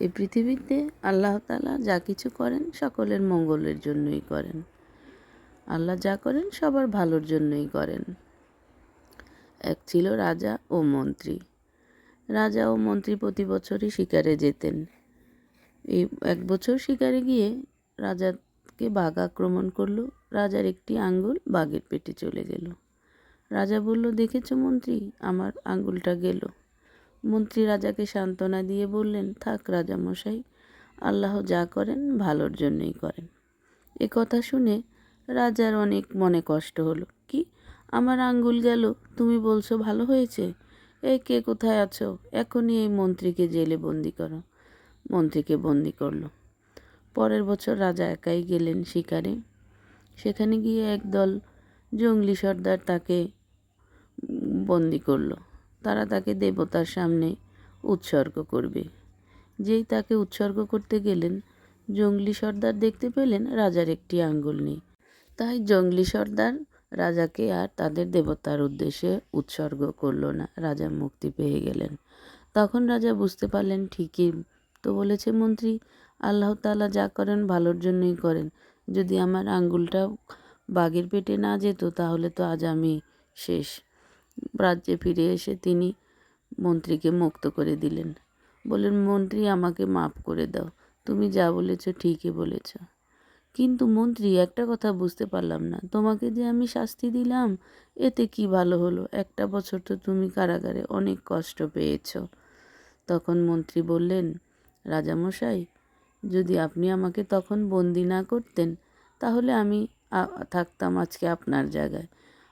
এই পৃথিবীতে আল্লাহ তালা যা কিছু করেন সকলের মঙ্গলের জন্যই করেন। আল্লাহ যা করেন সবার ভালোর জন্যই করেন। এক ছিল রাজা ও মন্ত্রী। রাজা ও মন্ত্রী প্রতি বছরই শিকারে যেতেন। এই এক বছর শিকারে গিয়ে রাজাকে বাঘ আক্রমণ করল। রাজার একটি আঙ্গুল বাঘের পেটে চলে গেল। রাজা বলল, দেখেছ মন্ত্রী, আমার আঙ্গুলটা গেল। মন্ত্রী রাজাকে সান্ত্বনা দিয়ে বললেন, থাক রাজামশাই, আল্লাহ যা করেন ভালোর জন্যই করেন। এ কথা শুনে রাজার অনেক মনে কষ্ট হলো। কি, আমার আঙ্গুল গেল? তুমি বলছো ভালো হয়েছে? এই কে কোথায় আছো? এখনই এই মন্ত্রীকে জেলে বন্দি করো। মন্ত্রীকে বন্দি করল। পরের বছর রাজা একাই গেলেন শিকারে। সেখানে গিয়ে একদল জঙ্গলি সর্দার তাকে বন্দি করল। তারা তাকে দেবতার সামনে উৎসর্গ করবে। যেই তাকে উৎসর্গ করতে গেলেন, জঙ্গলি সর্দার দেখতে পেলেন রাজার একটি আঙ্গুল নেই। তাই জঙ্গলি সর্দার রাজাকে আর তাদের দেবতার উদ্দেশ্যে উৎসর্গ করল না, রাজা মুক্তি পেয়ে গেলেন। তখন রাজা বুঝতে পারলেন, ঠিকই তো বলেছে মন্ত্রী, আল্লাহ তালা যা করেন ভালোর জন্যই করেন। যদি আমার আঙ্গুলটা বাঘের পেটে না যেত, তাহলে তো আজ আমি শেষ। রাজ্যে ফিরে এসে তিনি মন্ত্রীকে মুক্ত করে দিলেন। বললেন, মন্ত্রী, আমাকে মাফ করে দাও। তুমি যা বলেছ ঠিকই বলেছ। কিন্তু মন্ত্রী, একটা কথা বুঝতে পারলাম না। তোমাকে যে আমি শাস্তি দিলাম, এতে কি ভালো হলো? একটা বছর তো তুমি কারাগারে অনেক কষ্ট পেয়েছ। তখন মন্ত্রী বললেন, রাজামশাই, যদি আপনি আমাকে তখন বন্দি না করতেন, তাহলে আমি থাকতাম আজকে আপনার জায়গায়।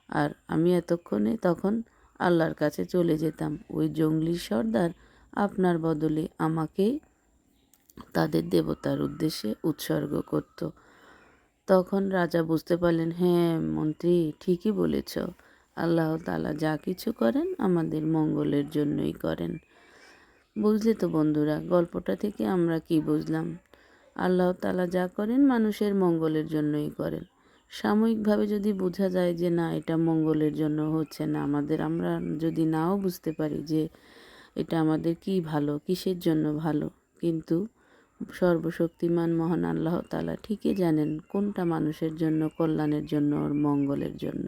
আর আমি এতক্ষণে তখন আল্লাহর কাছে চলে যেতাম। ওই জঙ্গলি সর্দার আপনার বদলে আমাকে তাদের দেবতার উদ্দেশ্যে উৎসর্গ করত। তখন রাজা বুঝতে পারলেন হ্যাঁ মন্ত্রী, ঠিকই বলেছ। আল্লাহ তালা যা কিছু করেন আমাদের মঙ্গলের জন্যই করেন। বুঝলে তো বন্ধুরা, গল্পটা থেকে আমরা কি বুঝলাম? আল্লাহ তালা যা করেন মানুষের মঙ্গলের জন্যই করেন। সাময়িকভাবে যদি বোঝা যায় যে না, এটা মঙ্গলের জন্য হচ্ছে না, আমাদের আমরা যদি নাও বুঝতে পারি যে এটা আমাদের কি ভালো, কিসের জন্য ভালো, কিন্তু সর্বশক্তিমান মহান আল্লাহ তালা ঠিকই জানেন কোনটা মানুষের জন্য, কল্যাণের জন্য ওর মঙ্গলের জন্য।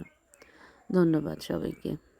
ধন্যবাদ সবাইকে।